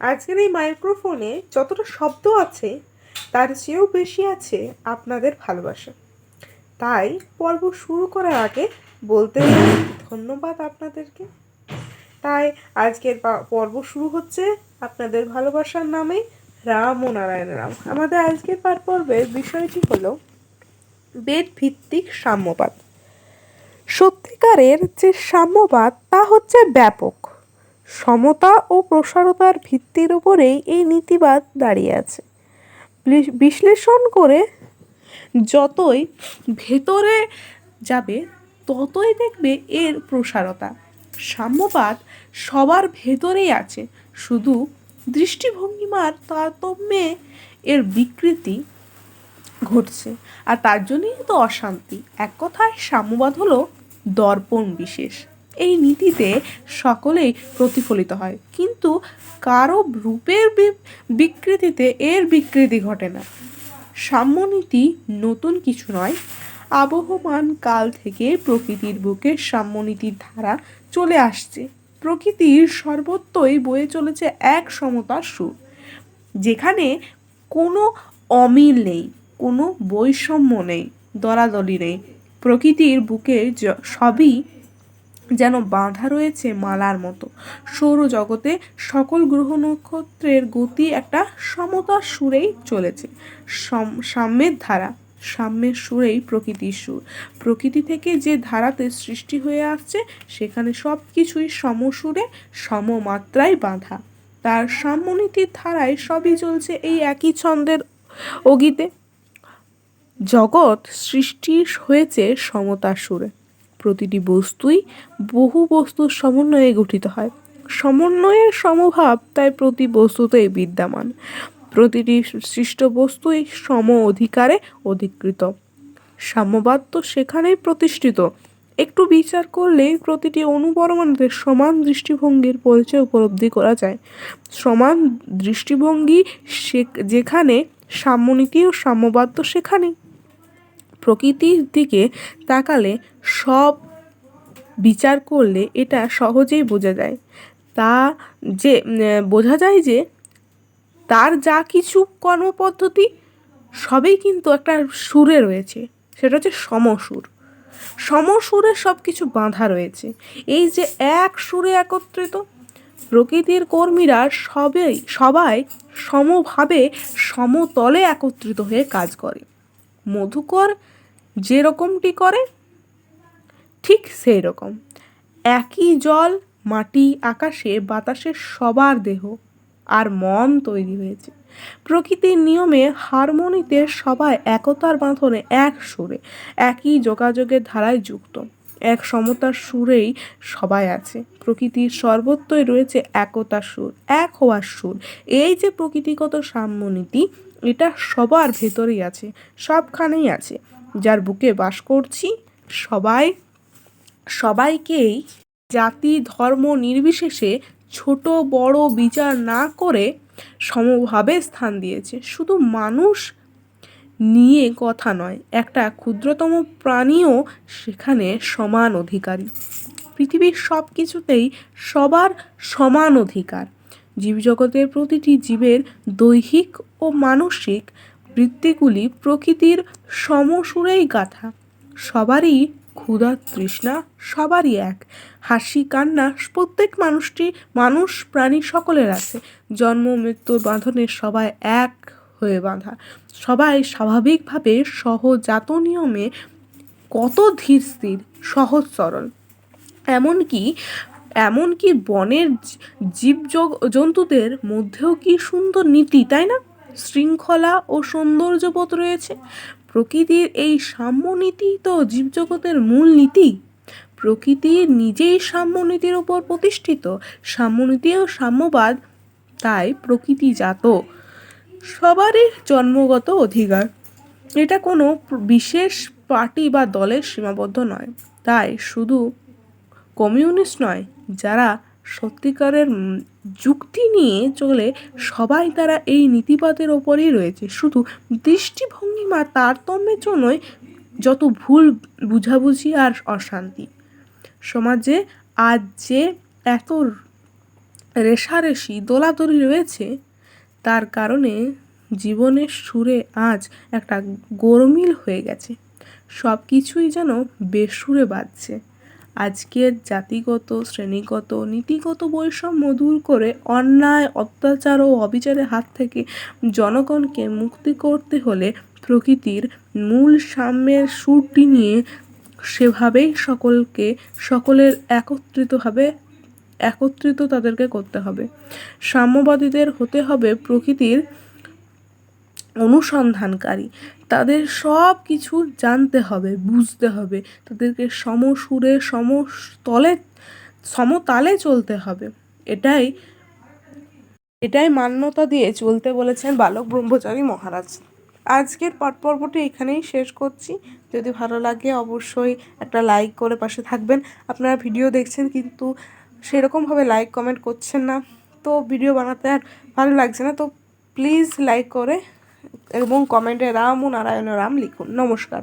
আজকের এই মাইক্রোফোনে যতটা শব্দ আছে, তার চেয়েও বেশি আছে আপনাদের ভালোবাসা। তাই পর্ব শুরু করার আগে বলতে ধন্যবাদ আপনাদেরকে। তাই আজকের পর্ব শুরু হচ্ছে আপনাদের ভালোবাসার নামে রাম ও নারায়ণ রাম। আমাদের আজকের পাঠ পর্বের বিষয়টি হলো বেদ ভিত্তিক সাম্যবাদ। সত্যিকারের যে সাম্যবাদ, তা হচ্ছে ব্যাপক। সমতা ও প্রসারতার ভিত্তির উপরেই এই নীতিবাদ দাঁড়িয়ে আছে। বিশ্লেষণ করে যতই ভেতরে যাবে, ততই দেখবে এর প্রসারতা। সাম্যবাদ সবার ভেতরেই আছে। শুধু দৃষ্টিভঙ্গিমার তারতম্যে এর বিকৃতি ঘটছে। আর তার জন্যই তো অশান্তি। এক কথায় সাম্যবাদ হলো দর্পণ বিশেষ। এই নীতিতে সকলেই প্রতিফলিত হয়। কিন্তু কারও রূপের বিকৃতিতে এর বিকৃতি ঘটে না। সাম্যনীতি নতুন কিছু নয়। আবহমান কাল থেকে প্রকৃতির বুকে সাম্যনীতির ধারা চলে আসছে। প্রকৃতির সর্বত্রই বয়ে চলেছে এক সমতার সুর, যেখানে কোনো অমিল নেই, কোনো বৈষম্য নেই, দলাদলি নেই। প্রকৃতির বুকে সবই যেন বাঁধা রয়েছে মালার মতো। সৌরজগতে সকল গ্রহ নক্ষত্রের গতি একটা সমতার সুরেই চলেছে। সম- সাম্যের ধারা, সাম্যের সুরেই প্রকৃতির সুর। প্রকৃতি থেকে যে ধারাতে সৃষ্টি হয়ে আসছে, সেখানে সব কিছুই সমসুরে, সমমাত্রায় বাঁধা। তার সাম্যনীতির ধারায় সবই চলছে এই একই ছন্দের অগিতে। জগৎ সৃষ্টি হয়েছে সমতা সুরে। প্রতিটি বস্তুই বহু বস্তুর সমন্বয়ে গঠিত হয়। সমন্বয়ের সমভাব তাই প্রতি বস্তুতেই বিদ্যমান। প্রতিটি সৃষ্ট বস্তুই সম অধিকারে অধিকৃত। সাম্যবাদ তো সেখানেই প্রতিষ্ঠিত। একটু বিচার করলেই প্রতিটি অনুপরমাণুতে সমান দৃষ্টিভঙ্গির পরিচয় উপলব্ধি করা যায়। সমান দৃষ্টিভঙ্গি সে, যেখানে সাম্যনীতি ও সাম্যবাদ তো সেখানেই। প্রকৃতির দিকে তাকালে সব বিচার করলে এটা সহজেই বোঝা যায়। তা যে বোঝা যায় যে, তার যা কিছু কর্মপদ্ধতি, সবই কিন্তু একটা সুরে রয়েছে। সেটা হচ্ছে সমসুর। সমসুরে সব কিছু বাঁধা রয়েছে। এই যে এক সুরে একত্রিত, প্রকৃতির কর্মীরা সবাই সবাই সমভাবে সমতলে একত্রিত হয়ে কাজ করে। মধুকর যেরকমটি করে, ঠিক সেই রকম একই জল, মাটি, আকাশে, বাতাসে সবার দেহ আর মন তৈরি হয়েছে। প্রকৃতির নিয়মে হারমোনিতে সবাই একতার বাঁধনে এক সুরে, একই যোগাযোগের ধারায় যুক্ত। এক সমতার সুরেই সবাই আছে। প্রকৃতির সর্বত্রই রয়েছে একতার সুর, এক হওয়ার সুর। এই যে প্রকৃতিগত সাম্যনীতি, এটা সবার ভেতরেই আছে, সবখানেই আছে। যার বুকে বাস করছি, সবাই, সবাইকেই জাতি, ধর্ম নির্বিশেষে ছোট, বড় বিচার না করে সমভাবে স্থান দিয়েছে। শুধু মানুষ নিয়ে কথা নয়, একটা ক্ষুদ্রতম প্রাণীও সেখানে সমান অধিকারী। পৃথিবীর সব কিছুতেই সবার সমান অধিকার। জীবজগতের প্রতিটি জীবের দৈহিক ও মানসিক বৃত্তিগুলি প্রকৃতির সমসুরেই গাথা। সবারই ক্ষুধা তৃষ্ণা সবারই এক। হাসি, কান্না, প্রত্যেক মানুষটি মানুষ প্রাণী সকলের আছে। জন্ম মৃত্যুর বাঁধনে সবাই এক হয়ে বাঁধা। সবাই স্বাভাবিকভাবে সহজাত নিয়মে কত ধীর স্থির, সহজ সরল। এমনকি এমনকি বনের জীব জন্তুদের মধ্যেও কি সুন্দর নীতি, তাই না? শৃঙ্খলা ও সৌন্দর্যবোধ রয়েছে। প্রকৃতির এই সাম্যনীতি তো জীবজগতের মূল নীতি, প্রকৃতি নিজেই সাম্যনীতির ওপর প্রতিষ্ঠিত। সাম্যনীতি ও সাম্যবাদ, তাই প্রকৃতিজাত সবারই জন্মগত অধিকার। এটা কোনো বিশেষ পার্টি বা দলের সীমাবদ্ধ নয়। তাই শুধু কমিউনিস্ট নয়, যারা সত্যিকারের যুক্তি নিয়ে চলে সবাই তারা এই নীতিবাদের ওপরেই রয়েছে। শুধু দৃষ্টিভঙ্গিমা তারতম্যের জন্যই যত ভুল বুঝাবুঝি আর অশান্তি। সমাজে আজ যে এত রেশারেশি দোলাদলি রয়েছে, তার কারণে জীবনের সুরে আজ একটা গোরমিল হয়ে গেছে। সব কিছুই যেন বেসুরে বাজছে। আজকের জাতিগত, শ্রেণীগত, নীতিগত বৈষম্য দূর করে অন্যায়, অত্যাচার ও অবিচারের হাত থেকে জনগণকে মুক্তি করতে হলে প্রকৃতির মূল সাম্যের সুরটি নিয়ে সেভাবেই সকলকে, সকলের একত্রিতভাবে, একত্রিত তাদেরকে করতে হবে। সাম্যবাদীদের হতে হবে প্রকৃতির অনুসন্ধানকারী। তাদের সব কিছু জানতে হবে, বুঝতে হবে। তাদেরকে সমসুরে সমতলে সমতালে চলতে হবে। এটাই এটাই মান্যতা দিয়ে চলতে বলেছেন বালক ব্রহ্মচারী মহারাজ। আজকের পাঠ পর্বটি এখানেই শেষ করছি। যদি ভালো লাগে অবশ্যই একটা লাইক করে পাশে থাকবেন। আপনারা ভিডিও দেখছেন কিন্তু সেরকমভাবে লাইক, কমেন্ট করছেন না। তো ভিডিও বানাতে আর ভালো লাগছে না, তো প্লিজ লাইক করে এবং কমেন্টে রাম ও নারায়ণ রাম লিখুন। নমস্কার।